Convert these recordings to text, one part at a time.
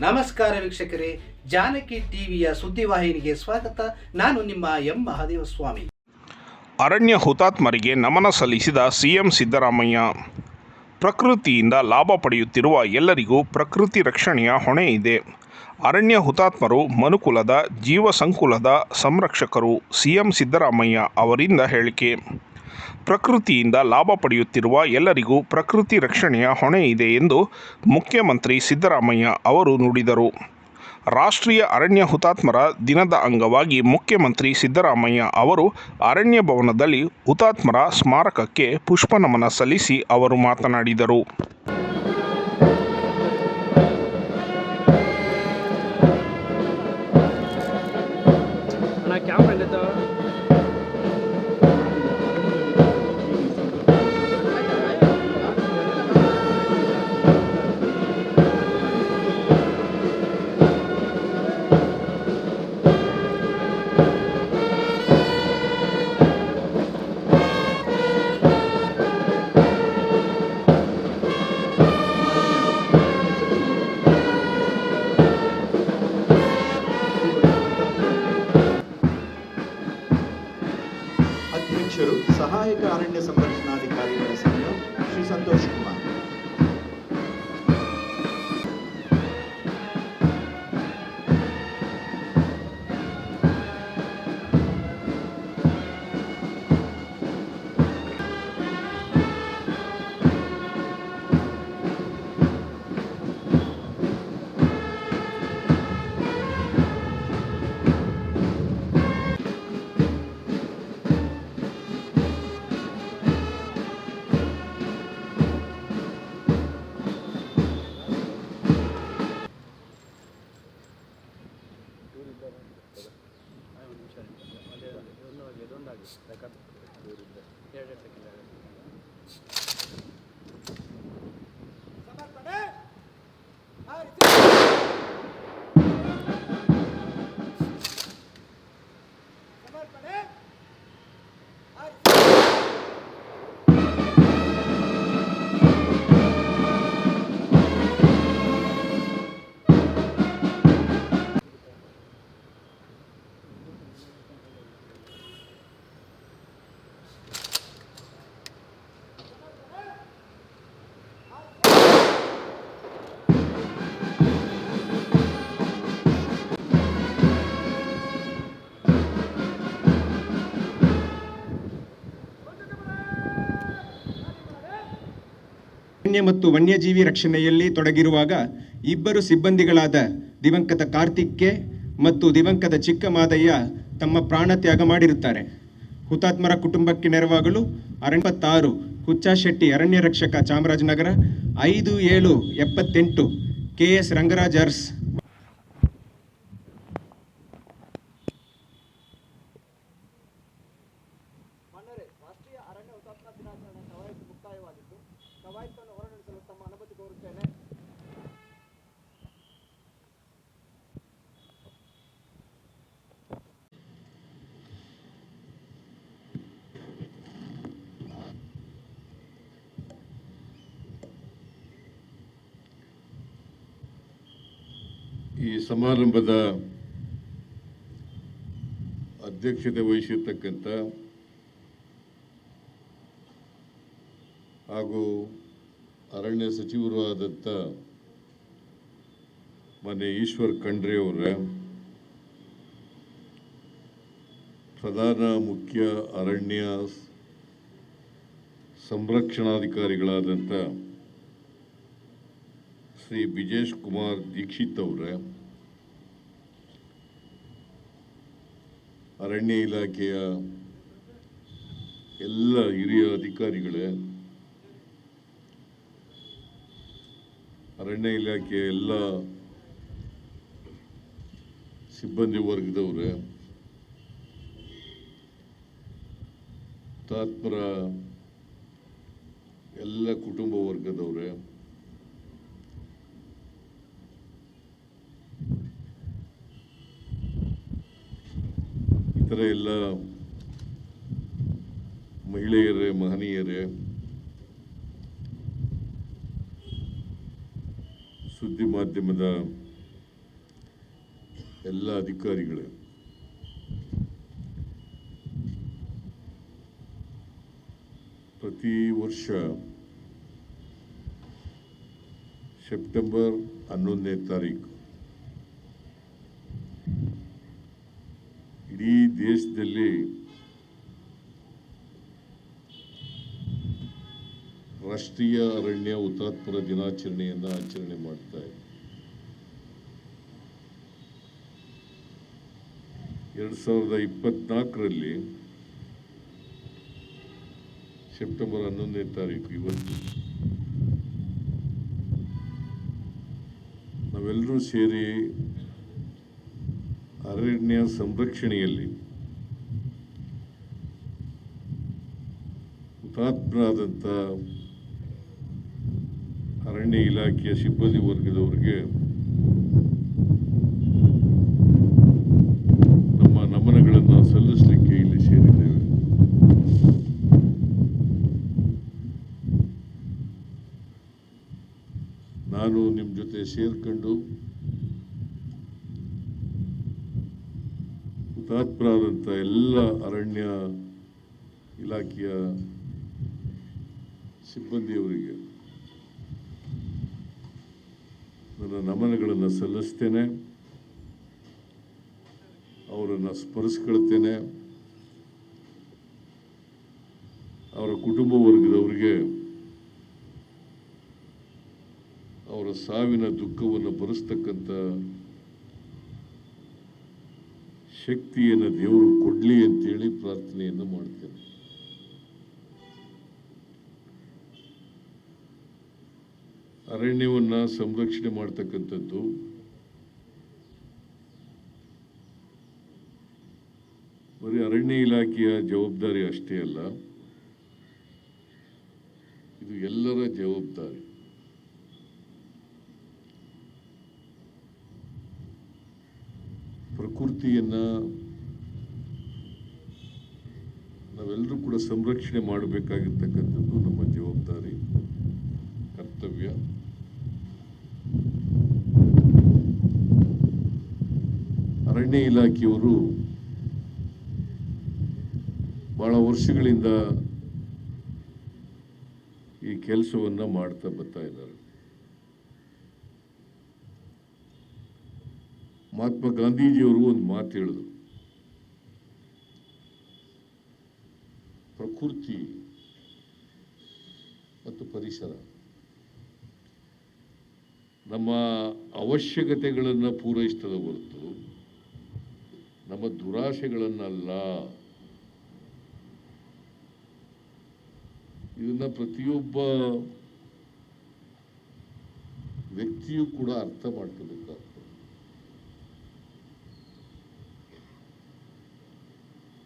ನಮಸ್ಕಾರ ವೀಕ್ಷಕರೇ, ಜಾನಕಿ ಟಿವಿಯ ಸುದ್ದಿವಾಹಿನಿಗೆ ಸ್ವಾಗತ. ನಾನು ನಿಮ್ಮ ಎಂ ಮಹಾದೇವ ಸ್ವಾಮಿ ಅರಣ್ಯ ಹುತಾತ್ಮರಿಗೆ ನಮನ ಸಲ್ಲಿಸಿದ ಸಿಎಂ ಸಿದ್ದರಾಮಯ್ಯ. ಪ್ರಕೃತಿಯಿಂದ ಲಾಭ ಪಡೆಯುತ್ತಿರುವ ಎಲ್ಲರಿಗೂ ಪ್ರಕೃತಿ ರಕ್ಷಣೆಯ ಹೊಣೆ ಇದೆ. ಅರಣ್ಯ ಹುತಾತ್ಮರು ಮನುಕುಲದ ಜೀವ ಸಂಕುಲದ ಸಂರಕ್ಷಕರು ಸಿಎಂ ಸಿದ್ದರಾಮಯ್ಯ ಅವರಿಂದ ಹೇಳಿಕೆ. ಪ್ರಕೃತಿಯಿಂದ ಲಾಭ ಪಡೆಯುತ್ತಿರುವ ಎಲ್ಲರಿಗೂ ಪ್ರಕೃತಿ ರಕ್ಷಣೆಯ ಹೊಣೆ ಇದೆ ಎಂದು ಮುಖ್ಯಮಂತ್ರಿ ಸಿದ್ದರಾಮಯ್ಯ ಅವರು ನುಡಿದರು. ರಾಷ್ಟ್ರೀಯ ಅರಣ್ಯ ಹುತಾತ್ಮರ ದಿನದ ಅಂಗವಾಗಿ ಮುಖ್ಯಮಂತ್ರಿ ಸಿದ್ದರಾಮಯ್ಯ ಅವರು ಅರಣ್ಯ ಭವನದಲ್ಲಿ ಹುತಾತ್ಮರ ಸ್ಮಾರಕಕ್ಕೆ ಪುಷ್ಪನಮನ ಸಲ್ಲಿಸಿ ಅವರು ಮಾತನಾಡಿದರು. ಸಹಾಯಕ ಅರಣ್ಯ ಸಂರಕ್ಷಣಾಧಿಕಾರಿಗಳ ಸಂಘ ಶ್ರೀ ಅರಣ್ಯ ಮತ್ತು ವನ್ಯಜೀವಿ ರಕ್ಷಣೆಯಲ್ಲಿ ತೊಡಗಿರುವಾಗ ಇಬ್ಬರು ಸಿಬ್ಬಂದಿಗಳಾದ ದಿವಂಗತ ಕಾರ್ತಿಕ್ಗೆ ಮತ್ತು ದಿವಂಗತ ಚಿಕ್ಕಮಾದಯ್ಯ ತಮ್ಮ ಪ್ರಾಣ ತ್ಯಾಗ ಮಾಡಿರುತ್ತಾರೆ. ಹುತಾತ್ಮರ ಕುಟುಂಬಕ್ಕೆ ನೆರವಾಗಲು ಅರಣ್ಯತ್ತಾರು ಹುಚ್ಚಾಶೆಟ್ಟಿ ಅರಣ್ಯ ರಕ್ಷಕ ಚಾಮರಾಜನಗರ, ಐದು ಏಳು ಎಪ್ಪತ್ತೆಂಟು ಕೆ ಎಸ್ ರಂಗರಾಜ್ ಅರ್ಸ್ ಈ ಸಮಾರಂಭದ ಅಧ್ಯಕ್ಷತೆ ವಹಿಸಿರ್ತಕ್ಕಂಥ ಹಾಗೂ ಅರಣ್ಯ ಸಚಿವರು ಆದಂಥ ಮನೆ ಈಶ್ವರ್ ಖಂಡ್ರೆ ಅವರ, ಪ್ರಧಾನ ಮುಖ್ಯ ಅರಣ್ಯ ಸಂರಕ್ಷಣಾಧಿಕಾರಿಗಳಾದಂಥ ಶ್ರೀ ಬಿಜೇಶ್ ಕುಮಾರ್ ದೀಕ್ಷಿತ್ ಅವರ, ಅರಣ್ಯ ಇಲಾಖೆಯ ಎಲ್ಲ ಹಿರಿಯ ಅಧಿಕಾರಿಗಳೇ, ಅರಣ್ಯ ಇಲಾಖೆಯ ಎಲ್ಲ ಸಿಬ್ಬಂದಿ ವರ್ಗದವ್ರೆ ತಾತ್ಪರ ಎಲ್ಲ ಕುಟುಂಬ ವರ್ಗದವ್ರೆ ಇತರ ಎಲ್ಲ ಮಹಿಳೆಯರೇ ಮಹನೀಯರೇ ಸುದ್ದಿ ಮಾಧ್ಯಮದ ಎಲ್ಲ ಅಧಿಕಾರಿಗಳೇ ಪ್ರತಿ ವರ್ಷ ಸೆಪ್ಟೆಂಬರ್ ಹನ್ನೊಂದನೇ ತಾರೀಕು ಇಡೀ ದೇಶದಲ್ಲಿ ರಾಷ್ಟ್ರೀಯ ಅರಣ್ಯ ಹುತಾತ್ಮರ ದಿನಾಚರಣೆಯನ್ನು ಆಚರಣೆ ಮಾಡ್ತಾ ಇದೆ ಎರಡು ಸಾವಿರದ ಇಪ್ಪತ್ನಾಲ್ಕರಲ್ಲಿ ಸೆಪ್ಟೆಂಬರ್ ಹನ್ನೊಂದನೇ ತಾರೀಕು ಇವತ್ತು ನಾವೆಲ್ಲರೂ ಸೇರಿ ಅರಣ್ಯ ಸಂರಕ್ಷಣೆಯಲ್ಲಿ ಹುತಾತ್ಮರಾದಂಥ ಅರಣ್ಯ ಇಲಾಖೆಯ ಸಿಬ್ಬಂದಿ ವರ್ಗದವರಿಗೆ ನಮ್ಮ ನಮನಗಳನ್ನು ಸಲ್ಲಿಸಲಿಕ್ಕೆ ಇಲ್ಲಿ ಸೇರಿದ್ದೇವೆ. ನಾನು ನಿಮ್ಮ ಜೊತೆ ಸೇರ್ಕೊಂಡು ಹುತಾತ್ಮರಾದಂಥ ಎಲ್ಲ ಅರಣ್ಯ ಇಲಾಖೆಯ ಸಿಬ್ಬಂದಿಯವರಿಗೆ ನನ್ನ ನಮನಗಳನ್ನು ಸಲ್ಲಿಸ್ತೇನೆ, ಅವರನ್ನು ಸ್ಮರಿಸ್ಕೊಳ್ತೇನೆ. ಅವರ ಕುಟುಂಬ ವರ್ಗದವರಿಗೆ ಅವರ ಸಾವಿನ ದುಃಖವನ್ನು ಭರಿಸ್ತಕ್ಕಂಥ ಶಕ್ತಿಯನ್ನು ದೇವರು ಕೊಡಲಿ ಅಂತೇಳಿ ಪ್ರಾರ್ಥನೆಯನ್ನು ಮಾಡ್ತೇನೆ. ಅರಣ್ಯವನ್ನು ಸಂರಕ್ಷಣೆ ಮಾಡ್ತಕ್ಕಂಥದ್ದು. ಬರೀ ಅರಣ್ಯ ಇಲಾಖೆಯ ಜವಾಬ್ದಾರಿ ಅಷ್ಟೇ ಅಲ್ಲ. ಇದು ಎಲ್ಲರ ಜವಾಬ್ದಾರಿ. ಪ್ರಕೃತಿಯನ್ನ ನಾವೆಲ್ಲರೂ ಕೂಡ ಸಂರಕ್ಷಣೆ ಮಾಡಬೇಕಾಗಿರ್ತಕ್ಕಂಥದ್ದು ನಮ್ಮ ಜವಾಬ್ದಾರಿ ಕರ್ತವ್ಯ ಅರಣ್ಯ ಇಲಾಖೆಯವರು ಬಹಳ ವರ್ಷಗಳಿಂದ ಈ ಕೆಲಸವನ್ನು ಮಾಡ್ತಾ ಬರ್ತಾ ಇದ್ದಾರೆ. ಮಹಾತ್ಮ ಗಾಂಧೀಜಿಯವರು ಒಂದು ಮಾತು ಹೇಳಿದ್ರು. ಪ್ರಕೃತಿ ಮತ್ತು ಪರಿಸರ. ನಮ್ಮ ಅವಶ್ಯಕತೆಗಳನ್ನು ಪೂರೈಸ್ತದ ಹೊರತು ನಮ್ಮ ದುರಾಶೆಗಳನ್ನಲ್ಲ. ಇದನ್ನ ಪ್ರತಿಯೊಬ್ಬ ವ್ಯಕ್ತಿಯೂ ಕೂಡ ಅರ್ಥ ಮಾಡ್ಕೋಬೇಕಾಗ್ತದೆ.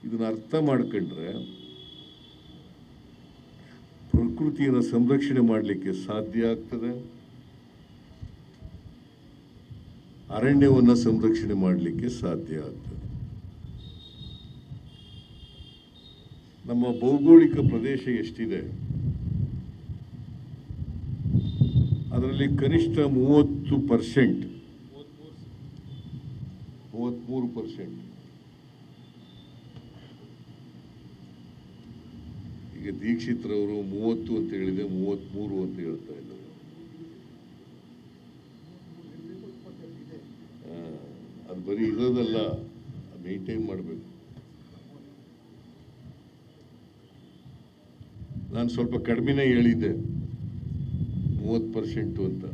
ಇದನ್ನ ಅರ್ಥ ಮಾಡ್ಕೊಂಡ್ರೆ ಪ್ರಕೃತಿಯನ್ನು ಸಂರಕ್ಷಣೆ ಮಾಡಲಿಕ್ಕೆ ಸಾಧ್ಯ ಆಗ್ತದೆ. ಅರಣ್ಯವನ್ನು ಸಂರಕ್ಷಣೆ ಮಾಡಲಿಕ್ಕೆ ಸಾಧ್ಯ ಆಗ್ತದೆ. ನಮ್ಮ ಭೌಗೋಳಿಕ ಪ್ರದೇಶ ಎಷ್ಟಿದೆ? ಅದರಲ್ಲಿ ಕನಿಷ್ಠ ಮೂವತ್ತು ಪರ್ಸೆಂಟ್. ಮೂವತ್ತ್ಮೂರು ಪರ್ಸೆಂಟ್. ಈಗ ದೀಕ್ಷಿತ್ರವರು ಮೂವತ್ತು ಅಂತ ಹೇಳಿದೆ ಮೂವತ್ತ್ಮೂರು ಅಂತ ಹೇಳ್ತಾ ಇದ್ದಾರೆ ಆ, ಅದು ಬರೀ ಇರೋದಲ್ಲ ಮೇಂಟೈನ್ ಮಾಡಬೇಕು ನಾನು ಸ್ವಲ್ಪ ಕಡಿಮೆನೇ ಹೇಳಿದ್ದೆ. ಮೂವತ್ತು ಪರ್ಸೆಂಟು ಅಂತ.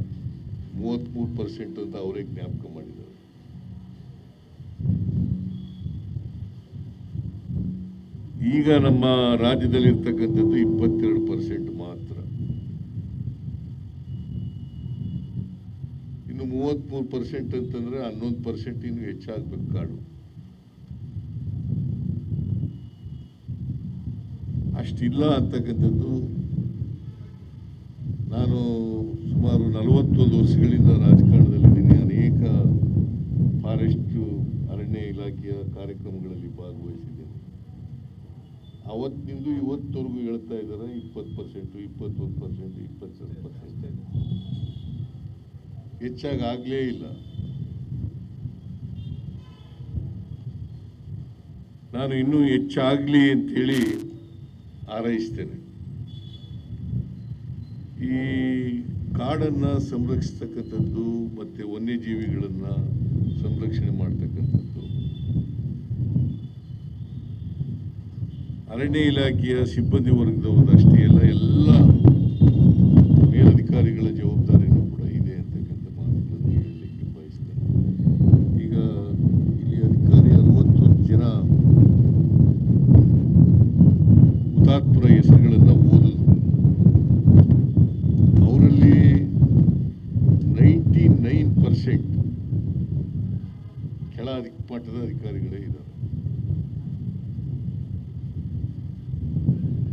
ಮೂವತ್ತ್ಮೂರು ಪರ್ಸೆಂಟ್ ಅಂತ ಅವರೇ ಜ್ಞಾಪಕ ಮಾಡಿದ್ದಾರೆ. ಈಗ ನಮ್ಮ ರಾಜ್ಯದಲ್ಲಿ ಇರ್ತಕ್ಕಂಥದ್ದು ಇಪ್ಪತ್ತೆರಡು ಪರ್ಸೆಂಟ್ ಮಾತ್ರ. ಇನ್ನು ಮೂವತ್ತ್ಮೂರು ಪರ್ಸೆಂಟ್ ಅಂತಂದ್ರೆ ಹನ್ನೊಂದು ಪರ್ಸೆಂಟ್ ಇನ್ನು ಹೆಚ್ಚಾಗಬೇಕು ಕಾಡು. ಅಷ್ಟಿಲ್ಲ ಅಂತಕ್ಕಂಥದ್ದು ನಾನು ಸುಮಾರು ನಲವತ್ತೊಂದು ವರ್ಷಗಳಿಂದ ರಾಜಕಾರಣದಲ್ಲಿದ್ದೀನಿ. ಅನೇಕ ಫಾರೆಸ್ಟು ಅರಣ್ಯ ಇಲಾಖೆಯ ಕಾರ್ಯಕ್ರಮಗಳಲ್ಲಿ ಭಾಗವಹಿಸಿದ್ದೇನೆ. ಅವತ್ತಿನಿಂದ ಇವತ್ತವರೆಗೂ ಹೇಳ್ತಾ ಇದ್ದಾರೆ, ಇಪ್ಪತ್ತು ಪರ್ಸೆಂಟು, ಇಪ್ಪತ್ತೊಂದು ಪರ್ಸೆಂಟ್ ಇಪ್ಪತ್ತೆರಡು ಪರ್ಸೆಂಟ್. ಹೆಚ್ಚಾಗಿ ಆಗಲೇ ಇಲ್ಲ. ನಾನು ಇನ್ನೂ ಹೆಚ್ಚಾಗಲಿ ಅಂತೇಳಿ ಹಾರೈಸ್ತೇನೆ. ಈ ಕಾಡನ್ನು ಸಂರಕ್ಷಿಸ್ತಕ್ಕಂಥದ್ದು ಮತ್ತು ವನ್ಯಜೀವಿಗಳನ್ನು ಸಂರಕ್ಷಣೆ ಮಾಡ್ತಕ್ಕಂಥದ್ದು. ಅರಣ್ಯ ಇಲಾಖೆಯ ಸಿಬ್ಬಂದಿ ವರ್ಗದವ್ರದ್ದು ಅಷ್ಟೇ ಅಲ್ಲ, ಎಲ್ಲ ಮೇಲಧಿಕಾರಿಗಳ ಜವಾಬ್ದಾರಿನೂ ಕೂಡ ಇದೆ ಅಂತಕ್ಕಂಥ ಮಾತುಗಳನ್ನು ಹೇಳಲಿಕ್ಕೆ ಬಯಸ್ತೇನೆ ಈಗ ಇಲ್ಲಿ ಅಧಿಕಾರಿ ಅರವತ್ತು ಜನ ಹುತಾತ್ಮರ ಹೆಸರುಗಳನ್ನು ಓದಿದ್ರು ಅವರಲ್ಲಿ ನೈಂಟಿ ನೈನ್ ಪರ್ಸೆಂಟ್ ಕೆಳ ಅಧಿ ಮಟ್ಟದ ಅಧಿಕಾರಿಗಳೇ ಇದ್ದಾರೆ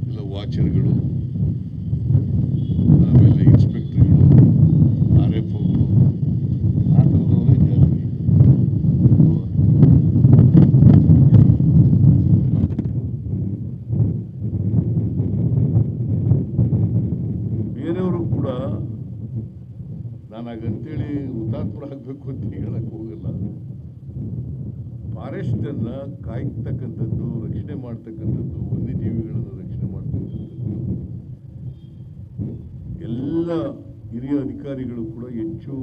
ಎಲ್ಲ ವಾಚರ್ಗಳು ಆಮೇಲೆ ಇನ್ಸ್ಪೆಕ್ಟರ್ಗಳು ಆರ್ ಎಫ್ ಒಗಳು ಆ ಥರದವರೇ ಜಾಸ್ತಿ ಅಲ್ವಾ? ಬೇರೆಯವರು ಕೂಡ ನಾನು ಹಾಗಂತೇಳಿ ಹುತಾತ್ಮರಾಗಬೇಕು ಅಂತ ಹೇಳಕ್ ಹೋಗಲ್ಲ ಫಾರೆಸ್ಟ್ ಅನ್ನ ಕಾಯ್ತಕ್ಕಂಥದ್ದು, ರಕ್ಷಣೆ ಮಾಡ್ತಕ್ಕಂಥದ್ದು, ವನ್ಯಜೀವಿಗಳನ್ನು ರಕ್ಷಣೆ ಮಾಡ್ತಕ್ಕಂಥದ್ದು. ಎಲ್ಲ ಹಿರಿಯ ಅಧಿಕಾರಿಗಳು ಕೂಡ ಹೆಚ್ಚು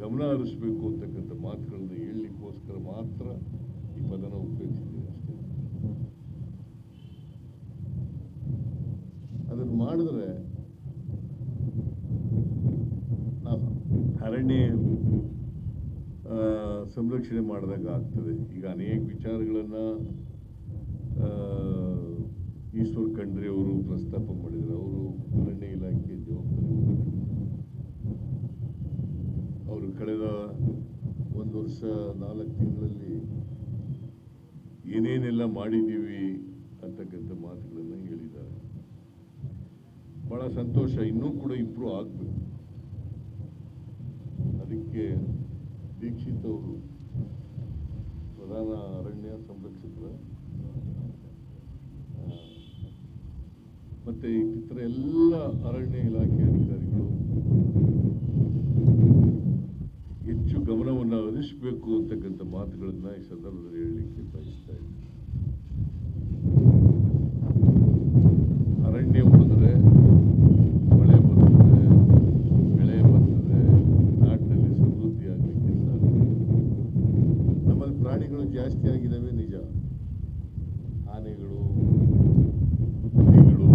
ಗಮನ ಹರಿಸಬೇಕು ಅಂತಕ್ಕಂಥ ಮಾತುಗಳನ್ನ ಹೇಳಲಿಕ್ಕೋಸ್ಕರ ಮಾತ್ರ ಈ ಪದನ ಉಪಯೋಗಿಸಿದ್ದೀನಿ ಅಷ್ಟೇ. ಅದನ್ನು ಮಾಡಿದ್ರೆ ನಾವು ಅರಣ್ಯ ಆ, ಸಂರಕ್ಷಣೆ ಮಾಡಿದಾಗ ಆಗ್ತದೆ. ಈಗ ಅನೇಕ ವಿಚಾರಗಳನ್ನು ಈಶ್ವರ್ ಖಂಡ್ರೆ ಅವರು ಪ್ರಸ್ತಾಪ ಮಾಡಿದರು. ಅವರು ಅರಣ್ಯ ಇಲಾಖೆ ಜವಾಬ್ದಾರಿ ಅವರು ಕಳೆದ ಒಂದು ವರ್ಷ, ನಾಲ್ಕು ತಿಂಗಳಲ್ಲಿ ಏನೇನೆಲ್ಲ ಮಾಡಿದ್ದೀವಿ ಅಂತಕ್ಕಂಥ ಮಾತುಗಳನ್ನು ಹೇಳಿದ್ದಾರೆ. ಭಾಳ ಸಂತೋಷ. ಇನ್ನೂ ಕೂಡ ಇಂಪ್ರೂವ್ ಆಗಬೇಕು. ಅದಕ್ಕೆ ದೀಕ್ಷಿತ್ ಅವರು ಪ್ರಧಾನ ಅರಣ್ಯ ಸಂರಕ್ಷಕರು. ಮತ್ತು ಇತರ ಎಲ್ಲ ಅರಣ್ಯ ಇಲಾಖೆ ಅಧಿಕಾರಿಗಳು ಹೆಚ್ಚು ಗಮನವನ್ನು ಹರಿಸಬೇಕು ಅಂತಕ್ಕಂಥ ಮಾತುಗಳನ್ನು ಈ ಸಂದರ್ಭದಲ್ಲಿ ಹೇಳಲಿಕ್ಕೆ ಬಯಸ್ತಾ ಇದ್ದೀನಿ ಅರಣ್ಯ ಉಳಿದ್ರೆ ಮಳೆ ಬರ್ತದೆ ಬೆಳೆ ಬರ್ತದೆ ನಾಡಿನಲ್ಲಿ ಸಮೃದ್ಧಿ ಆಗಲಿಕ್ಕೆ ಸಾಧ್ಯ ನಮ್ಮಲ್ಲಿ ಪ್ರಾಣಿಗಳು ಜಾಸ್ತಿ ಆಗಿದ್ದಾವೆ ನಿಜ ಆನೆಗಳು ಹುಲಿಗಳು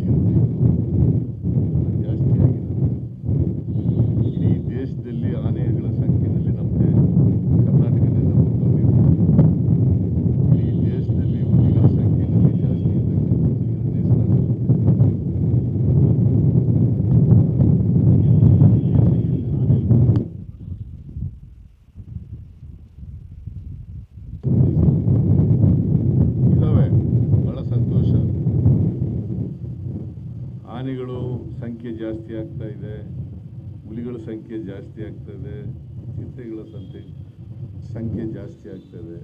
ಚಿರತೆಗಳು ಎಲ್ಲ ಜಾಸ್ತಿ ಆಗಿದ್ದಾವೆ ಇಡೀ ದೇಶದಲ್ಲಿ ಆನೆಗಳ ಸಂಖ್ಯೆಯಲ್ಲಿ ನಮ್ಮದೇ ಕರ್ನಾಟಕದಿಂದ ನಂಬರ್ ಒನ್ ಇದೆ. ಇಡೀ ದೇಶದಲ್ಲಿ ಹುಲಿಗಳ ಸಂಖ್ಯೆಯಲ್ಲಿ ಜಾಸ್ತಿ ಇರ್ತಕ್ಕಂಥದ್ದು ಎರಡನೇ ಸ್ಥಾನದಲ್ಲಿದೆ. ಇದಾವೆ ಬಹಳ ಸಂತೋಷ ಆನೆಗಳು ಸಂಖ್ಯೆ ಜಾಸ್ತಿ ಆಗ್ತಾ ಇದೆ, ಹುಲಿಗಳ ಸಂಖ್ಯೆ ಜಾಸ್ತಿ ಆಗ್ತಾ ಇದೆ, ಚಿಂತೆಗಳ ಸಂಖ್ಯೆ ಸಂಖ್ಯೆ ಜಾಸ್ತಿ ಆಗ್ತಾ ಇದೆ.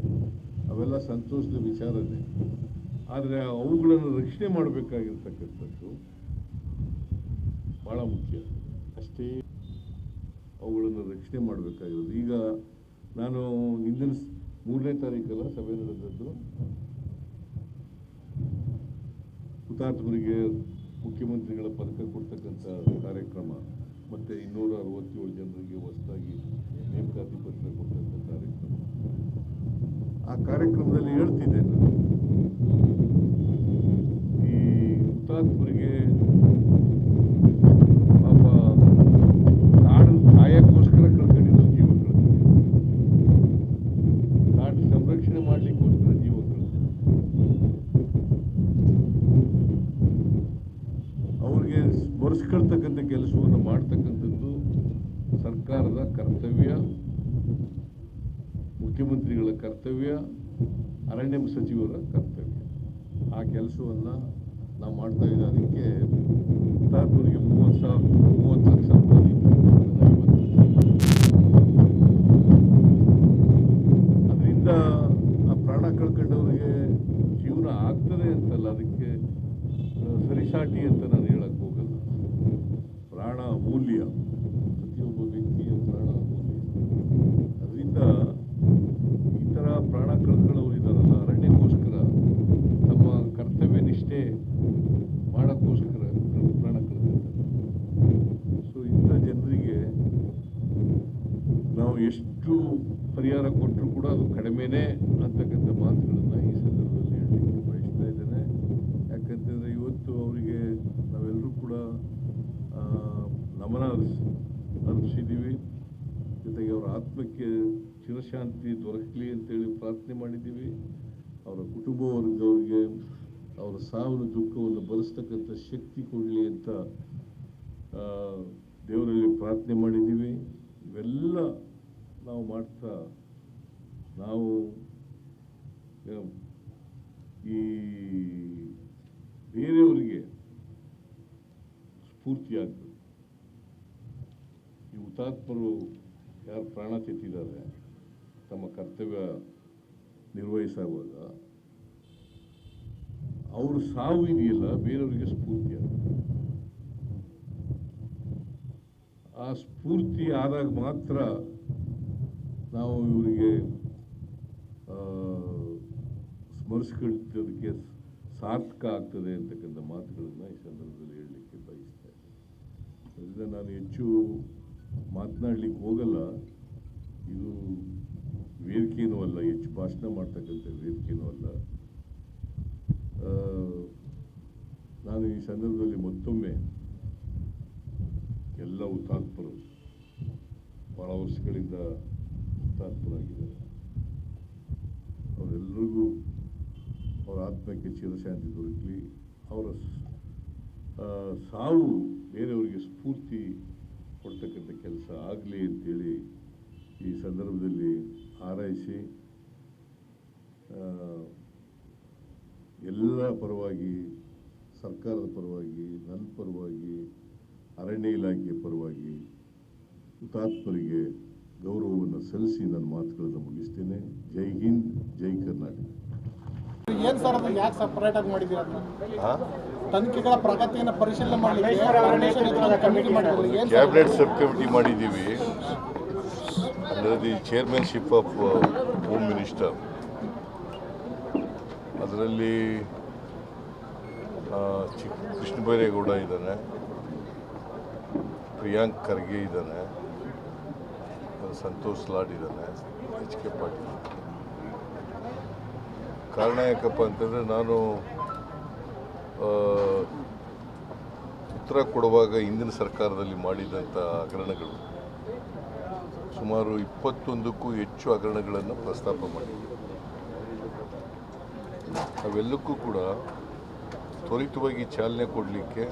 ಅವೆಲ್ಲ ಸಂತೋಷದ ವಿಚಾರನೇ. ಆದರೆ ಅವುಗಳನ್ನು ರಕ್ಷಣೆ ಮಾಡಬೇಕಾಗಿರ್ತಕ್ಕಂಥದ್ದು ಭಾಳ ಮುಖ್ಯ. ಅಷ್ಟೇ ಅವುಗಳನ್ನು ರಕ್ಷಣೆ ಮಾಡಬೇಕಾಗಿರೋದು. ಈಗ ನಾನು ಹಿಂದಿನ ಮೂರನೇ ತಾರೀಕಲ್ಲ ಸಭೆ ನಡೆದದ್ದು. ಹುತಾತ್ಮರಿಗೆ ಮುಖ್ಯಮಂತ್ರಿಗಳ ಪದಕ ಕೊಡ್ತಕ್ಕಂಥ ಕಾರ್ಯಕ್ರಮ, ಮತ್ತು ಇನ್ನೂರ ಅರವತ್ತೇಳು ಜನರಿಗೆ ಹೊಸದಾಗಿ ನೇಮಕಾತಿ ಪತ್ರ ಕೊಡ್ತಕ್ಕಂಥ ಕಾರ್ಯಕ್ರಮ. ಆ ಕಾರ್ಯಕ್ರಮದಲ್ಲಿ ಹೇಳ್ತಿದ್ದೆ ಈ ಹುತಾತ್ಮರಿಗೆ ಪಾಪ ಕಾಡನ್ನು ಕಾಯಕ್ಕೋಸ್ಕರ ಕಳ್ಕೊಂಡಿರೋ ಜೀವ ಕಳ್ಕೊಂಡಿದ್ದಾರೆ ಕಾಡು ಸಂರಕ್ಷಣೆ ಮಾಡಲಿಕ್ಕೋಸ್ಕರ ಜೀವ ಕಳ್ಕೊಂಡಿದ್ದಾರೆ ಅವ್ರಿಗೆ ಸ್ಮರಿಸ್ಕೊಳ್ತಕ್ಕಂಥ ಕೆಲಸವನ್ನು ಮಾಡ್ತಕ್ಕಂಥದ್ದು ಸರ್ಕಾರದ ಕರ್ತವ್ಯ, ಮುಖ್ಯಮಂತ್ರಿಗಳ ಕರ್ತವ್ಯ, ಅರಣ್ಯ ಸಚಿವರ ಕರ್ತವ್ಯ. ಆ ಕೆಲಸವನ್ನು ನಾವು ಮಾಡ್ತಾ ಇದ್ದೀವಿ ಅದಕ್ಕೆ ಹುತಾತ್ಮರಿಗೆ ಮೂವತ್ತು ಸಾವಿರ, ಮೂವತ್ತು ಲಕ್ಷ ರೂಪಾಯಿ ಅದರಿಂದ ಆ ಪ್ರಾಣ ಕಳ್ಕೊಂಡವರಿಗೆ ಜೀವನ ಆಗ್ತದೆ ಅಂತಲ್ಲ, ಅದಕ್ಕೆ ಸರಿಸಾಟಿ ಅಂತ ನಾನು ಹೇಳಕ್ಕೆ ಹೋಗಲ್ಲ. ಪ್ರಾಣ ಅಮೂಲ್ಯ ಪ್ರತಿಯೊಬ್ಬ ವ್ಯಕ್ತಿಯ ಪ್ರಾಣ ಅಮೂಲ್ಯ ಅದರಿಂದ ಈ ಥರ ಪ್ರಾಣ ಕಳ್ಕೊಳ್ಳೋರು ಇದ್ದಾರಲ್ಲ ಅರಣ್ಯಕ್ಕೋಸ್ಕರ ಪರಿಹಾರ ಕೊಟ್ಟರು ಕೂಡ ಅದು ಕಡಿಮೆನೇ ಅಂತಕ್ಕಂಥ ಮಾತುಗಳನ್ನು ಈ ಸಂದರ್ಭದಲ್ಲಿ ಹೇಳಲಿಕ್ಕೆ ಬಯಸ್ತಾ ಇದ್ದೇನೆ. ಯಾಕಂತಂದರೆ ಇವತ್ತು ಅವರಿಗೆ ನಾವೆಲ್ಲರೂ ಕೂಡ ನಮನ ಅರ್ಪಿಸಿದ್ದೀವಿ. ಜೊತೆಗೆ ಅವರ ಆತ್ಮಕ್ಕೆ ಚಿರಶಾಂತಿ ದೊರಕಲಿ ಅಂತೇಳಿ ಪ್ರಾರ್ಥನೆ ಮಾಡಿದ್ದೀವಿ. ಅವರ ಕುಟುಂಬ ಅವರ ಸಾವಿನ ದುಃಖವನ್ನು ಭರಿಸ್ತಕ್ಕಂಥ ಶಕ್ತಿ ಕೊಡಲಿ ಅಂತ ದೇವರಲ್ಲಿ ಪ್ರಾರ್ಥನೆ ಮಾಡಿದ್ದೀವಿ. ಇವೆಲ್ಲ ನಾವು ಮಾಡ್ತಾ ನಾವು ಈ ಬೇರೆಯವರಿಗೆ ಸ್ಫೂರ್ತಿಯಾಗಬೇಕು ಈ ಹುತಾತ್ಮರು ಯಾರು ಪ್ರಾಣ ತೆತ್ತಿದ್ದಾರೆ, ತಮ್ಮ ಕರ್ತವ್ಯ ನಿರ್ವಹಿಸುವಾಗ ಅವರು ಸಾವು ಇದೆಯಲ್ಲ ಬೇರೆಯವರಿಗೆ ಸ್ಫೂರ್ತಿ ಆಗುತ್ತೆ ಆ ಸ್ಫೂರ್ತಿ ಆದಾಗ ಮಾತ್ರ ನಾವು ಇವರಿಗೆ ಸ್ಮರಿಸಿಕೊಳ್ಳೋದಕ್ಕೆ ಸಾರ್ಥಕ ಆಗ್ತದೆ ಅಂತಕ್ಕಂಥ ಮಾತುಗಳನ್ನು ಈ ಸಂದರ್ಭದಲ್ಲಿ ಹೇಳಲಿಕ್ಕೆ ಬಯಸ್ತಾ ಇದ್ದೀನಿ. ಅದರಿಂದ ನಾನು ಹೆಚ್ಚು ಮಾತನಾಡಲಿಕ್ಕೆ ಹೋಗಲ್ಲ. ಇದು ವೇದಿಕೆಯೂ ಅಲ್ಲ, ಹೆಚ್ಚು ಭಾಷಣ ಮಾಡ್ತಕ್ಕಂಥ ವೇದಿಕೆಯೂ ಅಲ್ಲ. ನಾನು ಈ ಸಂದರ್ಭದಲ್ಲಿ ಮತ್ತೊಮ್ಮೆ ಎಲ್ಲ ಹುತಾತ್ಮರು ಭಾಳ ವರ್ಷಗಳಿಂದ ಹುತಾತ್ಮರಾಗಿದ್ದಾರೆ ಅವರೆಲ್ಲರಿಗೂ ಅವರ ಆತ್ಮಕ್ಕೆ ಚಿರಶಾಂತಿ ದೊರಕಲಿ. ಅವರ ಸಾವು ಬೇರೆಯವರಿಗೆ ಸ್ಫೂರ್ತಿ ಕೊಡ್ತಕ್ಕಂಥ ಕೆಲಸ ಆಗಲಿ ಅಂತೇಳಿ ಈ ಸಂದರ್ಭದಲ್ಲಿ ಹಾರೈಸಿ ಎಲ್ಲ ಪರವಾಗಿ, ಸರ್ಕಾರದ ಪರವಾಗಿ, ನನ್ನ ಪರವಾಗಿ, ಅರಣ್ಯ ಇಲಾಖೆಯ ಪರವಾಗಿ, ಹುತಾತ್ಮರಿಗೆ ಗೌರವವನ್ನು ಸಲ್ಲಿಸಿ ನನ್ನ ಮಾತುಗಳನ್ನು ಮುಗಿಸ್ತೇನೆ. ಜೈ ಹಿಂದ್ ಜೈ ಕರ್ನಾಟಕ. ಏನ್ ಸರ್ ಅದು ಯಾಕೆ ಸಪರೇಟ್ ಆಗಿ ಅದನ್ನ? ತನಿಖೆಗಳ ಪ್ರಗತಿಯನ್ನು ಪರಿಶೀಲನೆ ಮಾಡಲಿಕ್ಕೆ ಮಾಡಿದ್ರು. ಕ್ಯಾಬಿನೆಟ್ ಸಬ್ ಕಮಿಟಿ ಮಾಡಿದ್ದೀವಿ. ಅಂದರೆ the chairmanship of home minister ಅದರಲ್ಲಿ ಚಿಕ್ಕ ಕೃಷ್ಣ ಬೈರೇಗೌಡ ಇದ್ದಾನೆ. ಪ್ರಿಯಾಂಕ್ ಖರ್ಗೆ ಇದ್ದಾನೆ. ಸಂತೋಷ್ ಲಾಡ್ ಇದ್ದಾನೆ. H K Patil. ಕಾರಣ ಯಾಕಪ್ಪ ಅಂತಂದರೆ ನಾನು ಉತ್ತರ ಕೊಡುವಾಗ ಹಿಂದಿನ ಸರ್ಕಾರದಲ್ಲಿ ಮಾಡಿದಂಥ ಹಗರಣಗಳು. ಸುಮಾರು ಇಪ್ಪತ್ತೊಂದಕ್ಕೂ ಹೆಚ್ಚು ಹಗರಣಗಳನ್ನು ಪ್ರಸ್ತಾಪ ಮಾಡಿದ್ದೆ ಅವೆಲ್ಲಕ್ಕೂ ಕೂಡ ತ್ವರಿತವಾಗಿ ಚಾಲನೆ ಕೊಡಲಿಕ್ಕೆ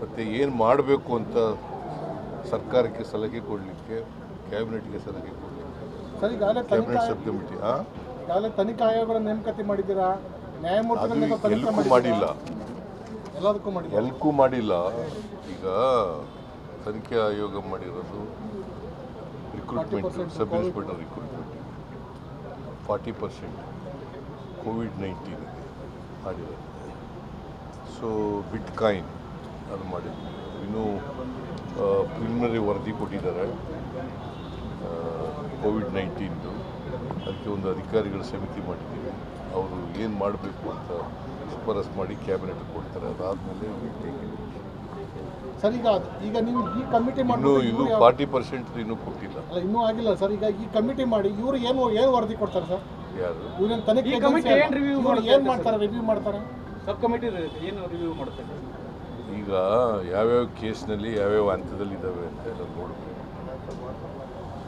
ಮತ್ತು ಏನು ಮಾಡಬೇಕು ಅಂತ ಸರ್ಕಾರಕ್ಕೆ ಸಲಹೆ ಕೊಡಲಿಕ್ಕೆ ಕ್ಯಾಬಿನೆಟ್ಗೆ ಸಲಹೆ ಕೊಡಲಿಕ್ಕೆ. ಸರ್ ಈಗಾಗಲೇ ಕ್ಯಾಬಿನೆಟ್ ಸಬ್ ಕಮಿಟಿ ಈಗಾಗಲೇ ತನಿಖಾ ಆಯೋಗಗಳ ನೇಮಕಾತಿ ಮಾಡಿದ್ದೀರಾ? ನ್ಯಾಯಮೂರ್ತಿಗಳ ಎಲ್ಲಕ್ಕೂ? ಮಾಡಿಲ್ಲ. ಎಲ್ಲದಕ್ಕೂ ಮಾಡಿ ಎಲ್ಕೂ ಮಾಡಿಲ್ಲ. ಈಗ ತನಿಖೆ ಆಯೋಗ ಮಾಡಿರೋದು recruitment 40% sub inspector recruitment forty percent Covid nineteen ಮಾಡಿರೋದು. ಸೊ ಬಿಟ್ ಕಾಯಿನ್ ಅದು ಮಾಡಿದ್ವಿ ಇನ್ನೂ ಪ್ರಿಲಿಮಿನರಿ ವರದಿ ಕೊಟ್ಟಿದ್ದಾರೆ. ಕೋವಿಡ್ ನೈನ್ಟೀನ್ದು ಅದಕ್ಕೆ ಒಂದು ಅಧಿಕಾರಿಗಳ ಸಮಿತಿ ಮಾಡಿದ್ದೀವಿ. ಅವರು ಏನು ಮಾಡಬೇಕು ಅಂತ ಶಿಫಾರಸ್ ಮಾಡಿ ಕ್ಯಾಬಿನೆಟ್ ಕೊಡ್ತಾರೆ. ಅದಾದಮೇಲೆ ಸರ್ ಈಗ ಅದು- ಈಗ ನೀವು ಈ ಕಮಿಟಿ ಇನ್ನೂ ಮಾಡಿ ಇದು ಫಾರ್ಟಿ ಪರ್ಸೆಂಟ್ ಇನ್ನೂ ಕೊಟ್ಟಿಲ್ಲ. ಅಲ್ಲ ಇನ್ನೂ ಆಗಿಲ್ಲ ಸರ್. ಈಗ ಈ ಕಮಿಟಿ ಮಾಡಿ ಇವರು ಏನು ಏನು ವರದಿ ಕೊಡ್ತಾರೆ ಸರ್? ಯಾರು? ಇವ್ರೇನು ತನಿಖೆ ಏನ್? ಮಾಡ್ತಾರೆ? ರಿವ್ಯೂ ಮಾಡ್ತಾರೆ? ಸಬ್ ಕಮಿಟಿ ಏನು ರಿವ್ಯೂ ಮಾಡುತ್ತೆ ಈಗ ಯಾವ್ಯಾವ ಕೇಸ್ನಲ್ಲಿ ಯಾವ್ಯಾವ ಹಂತದಲ್ಲಿ ಇದ್ದಾವೆ ಅಂತ ಎಲ್ಲ ನೋಡಬೇಕು.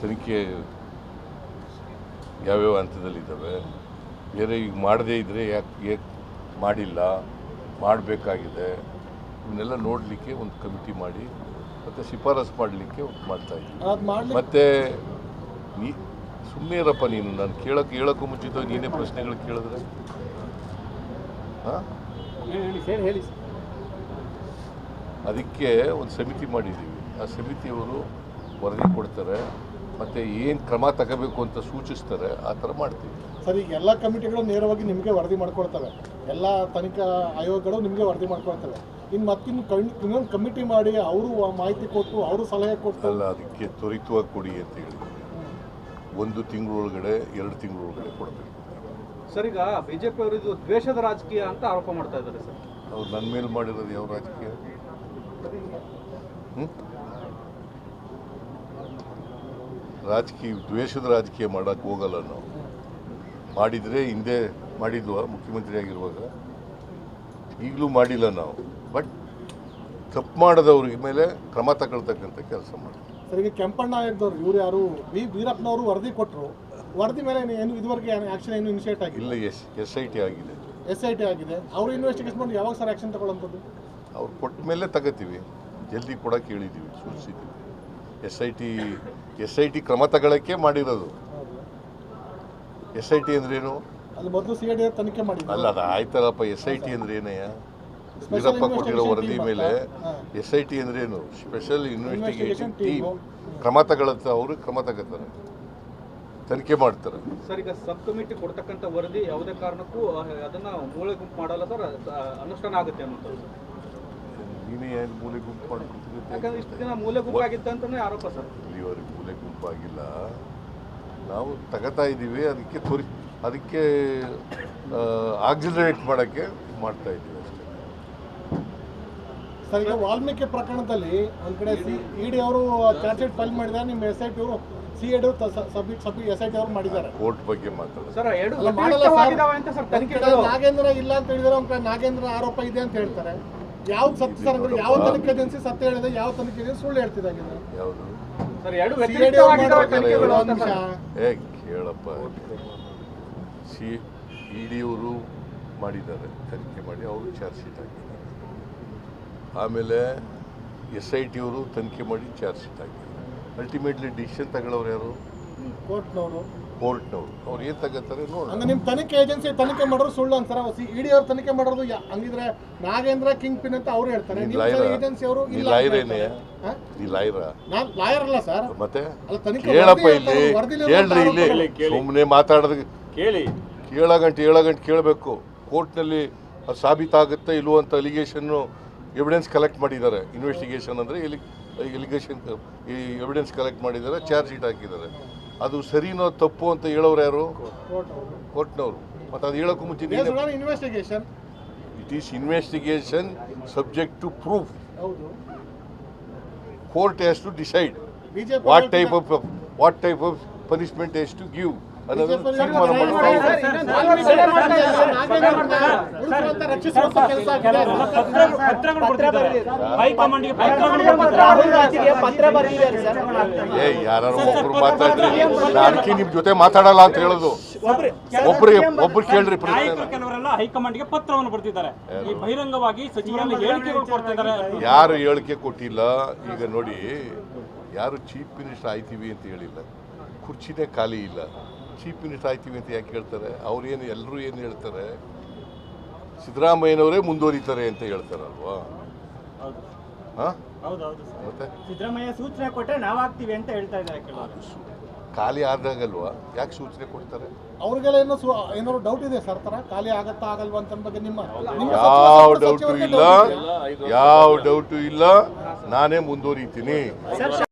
ತನಿಖೆ ಯಾವ್ಯಾವ ಹಂತದಲ್ಲಿದ್ದಾವೆ ಬೇರೆ ಈಗ ಮಾಡದೇ ಇದ್ದರೆ ಯಾಕೆ ಯಾಕೆ ಮಾಡಿಲ್ಲ? ಮಾಡಬೇಕಾಗಿದೆ. ಇವನ್ನೆಲ್ಲ ನೋಡಲಿಕ್ಕೆ ಒಂದು ಕಮಿಟಿ ಮಾಡಿ ಮತ್ತು ಶಿಫಾರಸ್ ಮಾಡಲಿಕ್ಕೆ ಮಾಡ್ತಾ ಇದ್ದೀವಿ ಅದ್ ಮತ್ತೆ ನೀ ಸುಮ್ಮನೆ ಇರಪ್ಪ ನೀನು ನಾನು ಕೇಳೋಕ್ಕೆ ಹೇಳೋಕ್ಕೂ ಮುಂಚಿತವಾಗಿ ನೀನೇ ಪ್ರಶ್ನೆಗಳು ಕೇಳಿದ್ರೆ. ಹಾಂ? ಹೇಳಿ ಸರ್ ಹೇಳಿ ಅದಕ್ಕೆ ಒಂದು ಸಮಿತಿ ಮಾಡಿದ್ದೀವಿ. ಆ ಸಮಿತಿಯವರು ವರದಿ ಕೊಡ್ತಾರೆ ಮತ್ತು ಏನು ಕ್ರಮ ತಗೋಬೇಕು ಅಂತ ಸೂಚಿಸ್ತಾರೆ ಆ ಥರ ಮಾಡ್ತೀವಿ. ಸರ್ ಈಗ ಎಲ್ಲ ಕಮಿಟಿಗಳು ನೇರವಾಗಿ ನಿಮಗೆ ವರದಿ ಮಾಡ್ಕೊಳ್ತವೆ. ಎಲ್ಲ ತನಿಖಾ ಆಯೋಗಗಳು ನಿಮಗೆ ವರದಿ ಮಾಡ್ಕೊಳ್ತವೆ. ಇನ್ನು ಮತ್ತಿನ್ನು ಕಣ್- ಇನ್ನೊಂದು ಕಮಿಟಿ ಮಾಡಿ ಅವರು ಮಾಹಿತಿ ಕೊಟ್ಟು ಅವರು ಸಲಹೆ ಕೊಟ್ಟು. ಅಲ್ಲ ಅದಕ್ಕೆ ತ್ವರಿತವಾಗಿ ಕೊಡಿ ಅಂತ ಹೇಳಿದ್ವಿ. ಒಂದು ತಿಂಗಳೊಳಗಡೆ ಎರಡು ತಿಂಗಳೊಳಗಡೆ ಕೊಡಬೇಕು. ಸರ್ ಈಗ ಬಿಜೆಪಿ ಅವರು ಇದು ದ್ವೇಷದ ರಾಜಕೀಯ ಅಂತ ಆರೋಪ ಮಾಡ್ತಾ ಇದ್ದಾರೆ ಸರ್. ಅವ್ರು ನನ್ನ ಮೇಲೆ ಮಾಡಿರೋದು ಯಾವ ರಾಜಕೀಯ? ರಾಜಕೀಯ ದ್ವೇಷದ ರಾಜಕೀಯ ಮಾಡೋಕ್ಕೆ ಹೋಗಲ್ಲ ನಾವು. ಮಾಡಿದರೆ ಹಿಂದೆ ಮಾಡಿದ್ವ ಮುಖ್ಯಮಂತ್ರಿ ಆಗಿರುವಾಗ. ಈಗಲೂ ಮಾಡಿಲ್ಲ ನಾವು. ಬಟ್ ತಪ್ಪು ಮಾಡದವ್ರಿಗೆ ಮೇಲೆ ಕ್ರಮ ತಗೊಳ್ತಕ್ಕಂಥ ಕೆಲಸ ಮಾಡಿ ಸರ್ ಈಗ ಕೆಂಪಣ್ಣ ಇದ್ದವ್ರು ಇವ್ರು ಯಾರು? ವಿ. ವೀರಪ್ಪನವರು ವರದಿ ಕೊಟ್ಟರು ವರದಿ ಮೇಲೆ ಏನು ಇದುವರೆಗೆ ಆಕ್ಷನ್ ಏನು ಇನಿಷಿಯೇಟ್ ಆಗಿಲ್ಲ? ಎಸ್ ಎಸ್ ಐ ಟಿ ಆಗಿದೆ. ಎಸ್ ಐ ಟಿ ಆಗಿದೆ. ಅವರು ಇನ್ವೆಸ್ಟಿಗೇಷನ್ ಮಾಡಿ ಯಾವಾಗ ಸರ್ ಆಕ್ಷನ್ ತಗೊಳ್ಳೋಂಥದ್ದು? ಅವ್ರು ಕೊಟ್ಟ ಮೇಲೆ ತಗೋತೀವಿ. ಜಲ್ದಿ ಕೂಡ ಕೇಳಿದ್ದೀವಿ ಸೂಚಿಸಿದ್ದೀವಿ S I T S I T ಕ್ರಮ ತಗೊಳ್ಳೋಕ್ಕೆ ಮಾಡಿರೋದು ಎಸ್ ಐ ಟಿ ಅಂದ್ರೇನು ಅಲ್ಲಿ ಅದ ಆಯ್ತಲ್ಲಪ್ಪ ಎಸ್ ಐ ಟಿ ಅಂದ್ರೆ ಏನಯ್ಯ ವೀರಪ್ಪ ಕೊಟ್ಟಿರೋ ವರದಿ ಮೇಲೆ. ಎಸ್ ಐ ಟಿ ಅಂದ್ರೆ ಏನು? ಸ್ಪೆಷಲ್ ಇನ್ವೆಸ್ಟಿಗೇಷನ್ ಟೀಮ್ ಕ್ರಮ ತಗೊಳತ್ತೆ ಅವರು ಕ್ರಮ ತಗೋತಾರೆ. ತನಿಖೆ ಮಾಡ್ತಾರೆ. ಸರ್ ಈಗ ಸಬ್ ಕಮಿಟಿ ಕೊಡ್ತಕ್ಕಂಥ ವರದಿ ಯಾವುದೇ ಕಾರಣಕ್ಕೂ ಅದನ್ನ ಮೂಳೆ ಗುಂಪು ಮಾಡಲ್ಲ ಸರ್ ಅನುಷ್ಠಾನ ಆಗುತ್ತೆ ಅನ್ನೋದು ನೀನೇ ಏನು ಮೂಲೆ ಗುಂಪು ಮಾಡ್ಕೊಳ್ತಿರುತ್ತೆ ಯಾಕಂದ್ರೆ ಇಷ್ಟು ದಿನ ಮೂಲೆ ಗುಂಪು ಆಗಿತ್ತು ಅಂತಾನೆ ಆರೋಪ ಸರ್. ಇಲ್ಲಿವರೆಗೆ ಮೂಲೆ ಗುಂಪಾಗಿಲ್ಲ. ನಾವು ತಗೋತಾ ಇದ್ದೀವಿ ಅದಕ್ಕೆ ತೋರಿ ಅದಕ್ಕೆ ಆಕ್ಸಿಲರೇಟ್ ಮಾಡೋಕ್ಕೆ ಮಾಡ್ತಾ ಇದ್ದೀವಿ ಅಷ್ಟೇ. ಸರ್ ಈಗ ವಾಲ್ಮೀಕಿ ಪ್ರಕರಣದಲ್ಲಿ ಒಂದ್ ಕಡೆ ಸಿ ಇ ಡಿ ಅವರು ಚಾರ್ಜ್ ಶೀಟ್ ಫೈಲ್ ಮಾಡಿದ್ದಾರೆ ನಿಮ್ಮ ಎಸ್ ಐ ಟಿ ಅವರು C I D sub sub S I T ಅವರು ಮಾಡಿದ್ದಾರೆ. ಕೋರ್ಟ್ ಬಗ್ಗೆ ಮಾತಾಡೋದು. ನಾಗೇಂದ್ರ ಇಲ್ಲ ಅಂತ ಹೇಳಿದ್ರೆ ಒಂದು ಕಡೆ ನಾಗೇಂದ್ರ ಆರೋಪ ಇದೆ ಅಂತ ಹೇಳ್ತಾರೆ. ಯಾವ್ದು ಸತ್ಯ ಸರ್ ಅಂದ್ರೆ ಯಾವ ತನಿಖೆ ಏಜೆನ್ಸಿ ಸತ್ಯ ಹೇಳಿದೆ ಯಾವ ತನಿಖೆ ಏಜೆನ್ಸಿ ಸುಳ್ಳು ಹೇಳ್ತಿದ್ದಾಗಿದೆ ಯಾವುದು ಸರ್ ಎರಡು ಏ ಕೇಳಪ್ಪ. ಸಿ ಇ ಡಿಯವರು ಮಾಡಿದ್ದಾರೆ ತನಿಖೆ ಮಾಡಿ ಅವರು ಚಾರ್ಜ್ ಶೀಟ್ ಹಾಕಿದ್ದಾರೆ. ಆಮೇಲೆ ಎಸ್ ಐ ಟಿಯವರು ತನಿಖೆ ಮಾಡಿ ಚಾರ್ಜ್ ಶೀಟ್ ಹಾಕಿದ್ದಾರೆ. ಅಲ್ಟಿಮೇಟ್ಲಿ ಡಿಸಿಷನ್ ತಗೊಳ್ಳೋರು ಯಾರು? ಕೋರ್ಟ್ನವರು. ಕೋರ್ಟ್ನವರು ಅವ್ರು. ಏನು ತಗೋತಾರೆ ನೋಡಿ ಹಂಗ ನಿಮ್ ತನಿಖೆ ಏಜೆನ್ಸಿ ತನಿಖೆ ಮಾಡೋರು ಸುಳ್ಳು ಅಂತಾರ. ಇಡಿ ಅವ್ರು ತನಿಖೆ ಮಾಡೋದು ಯಾ- ಹಂಗಿದ್ರೆ ನಾಗೇಂದ್ರ ಕಿಂಗ್ ಪಿನ್ ಅಂತ ಅವ್ರು ಹೇಳ್ತಾರೆ. ನೀನ್ ನಿಮ್ ಲಾಯರ ಏಜೆನ್ಸಿ ಅವರು ನೀ ಲಾಯರ್ ಏನೇ? ನೀ ಲಾಯರ ನಾನ್ ಲಾಯರ್ ಅಲ್ಲ ಸರ್ ಮತ್ತೆ? ಹೇಳಪ್ಪ ತನಿಖೆ ಕೇಳಪ್ಪ ವರದಿ ಇಲ್ಲಿ. ಹೇಳ್ರಿ ಕೇಳ್ರಿ ಇಲ್ಲಿ. ಸುಮ್ಮನೆ ಮಾತಾಡೋದು. ಕೇಳಿ. ಏಳ ಗಂಟೆ ಏಳ ಗಂಟೆ ಕೇಳಬೇಕು. ಕೋರ್ಟ್ನಲ್ಲಿ ಅದು ಸಾಬೀತಾಗುತ್ತೆ ಇಲ್ವೋ ಅಂತ ಅಲಿಗೇಷನ್ನು ಎವಿಡೆನ್ಸ್ ಕಲೆಕ್ಟ್ ಮಾಡಿದ್ದಾರೆ. ಇನ್ವೆಸ್ಟಿಗೇಷನ್ ಅಂದರೆ ಎಲಿ ಎಲಿಗೇಷನ್ ಈ ಎವಿಡೆನ್ಸ್ ಕಲೆಕ್ಟ್ ಮಾಡಿದ್ದಾರೆ ಚಾರ್ಜ್ ಶೀಟ್ ಹಾಕಿದ್ದಾರೆ. ಅದು ಸರಿನೋ ತಪ್ಪು ಅಂತ ಹೇಳೋರು ಯಾರು. ಕೋರ್ಟ್ನವರು ಮತ್ತು ಅದು ಹೇಳೋಕ್ಕೂ ಮುಂಚೆ investigation it is investigation subject to proof court has to decide what type of what type of punishment has to give a ಯಾರು ಒಬ್ರು ಮಾತಾಡ್ರಿ. ಅದಕ್ಕೆ ನಿಮ್ ಜೊತೆ ಮಾತಾಡಲ್ಲ ಅಂತ ಹೇಳೋದು. ಒಬ್ರಿಗೆ ಒಬ್ರು ಕೇಳ್ರಿ ಕೆಲವರೆಲ್ಲ ಹೈಕಮಾಂಡ್ಗೆ ಪತ್ರವನ್ನು ಬರ್ತಿದ್ದಾರೆ ಈ ಬಹಿರಂಗವಾಗಿ ಸಚಿವರಲ್ಲಿ ಹೇಳಿಕೆಗಳು ಕೊಡ್ತಿದ್ದಾರೆ. ಯಾರು ಹೇಳಿಕೆ ಕೊಟ್ಟಿಲ್ಲ? ಈಗ ನೋಡಿ ಯಾರು ಚೀಫ್ ಮಿನಿಸ್ಟರ್ ಆಯ್ತೀವಿ ಅಂತ ಹೇಳಿಲ್ಲ. ಕುರ್ಚಿನೇ ಖಾಲಿ ಇಲ್ಲ. ಚೀಫ್ ಮಿನಿಸ್ಟರ್ ಆಯ್ತೀವಿ ಅಂತ ಯಾಕೆ ಹೇಳ್ತಾರೆ? ಅವ್ರೇನು ಎಲ್ಲರೂ ಏನು ಹೇಳ್ತಾರೆ? ಸಿದ್ದರಾಮಯ್ಯನವರೇ ಮುಂದುವರಿತಾರೆ ಅಂತ ಹೇಳ್ತಾರಲ್ವಾ? ಹಾಂ? ಮತ್ತೆ? ಸಿದ್ದರಾಮಯ್ಯ ಸೂಚನೆ ಕೊಟ್ಟರೆ ನಾವಾಗ್ತೀವಿ ಅಂತ ಹೇಳ್ತಾ ಇದ್ದಾರೆ ಖಾಲಿ ಆದಾಗಲ್ವಾ? ಯಾಕೆ ಸೂಚನೆ ಕೊಡ್ತಾರೆ? ಅವ್ರಿಗೆಲ್ಲ ಏನೋ ಏನಾದ್ರು ಡೌಟ್ ಇದೆ ಸರ್ ತರ ಖಾಲಿ ಆಗತ್ತಾ ಆಗಲ್ವಾ ಅಂತ ಬಗ್ಗೆ ನಿಮ್ಮ ಯಾವ ಡೌಟು ಇಲ್ಲ. ಯಾವ ಡೌಟು ಇಲ್ಲ. ನಾನೇ ಮುಂದುವರಿತೀನಿ.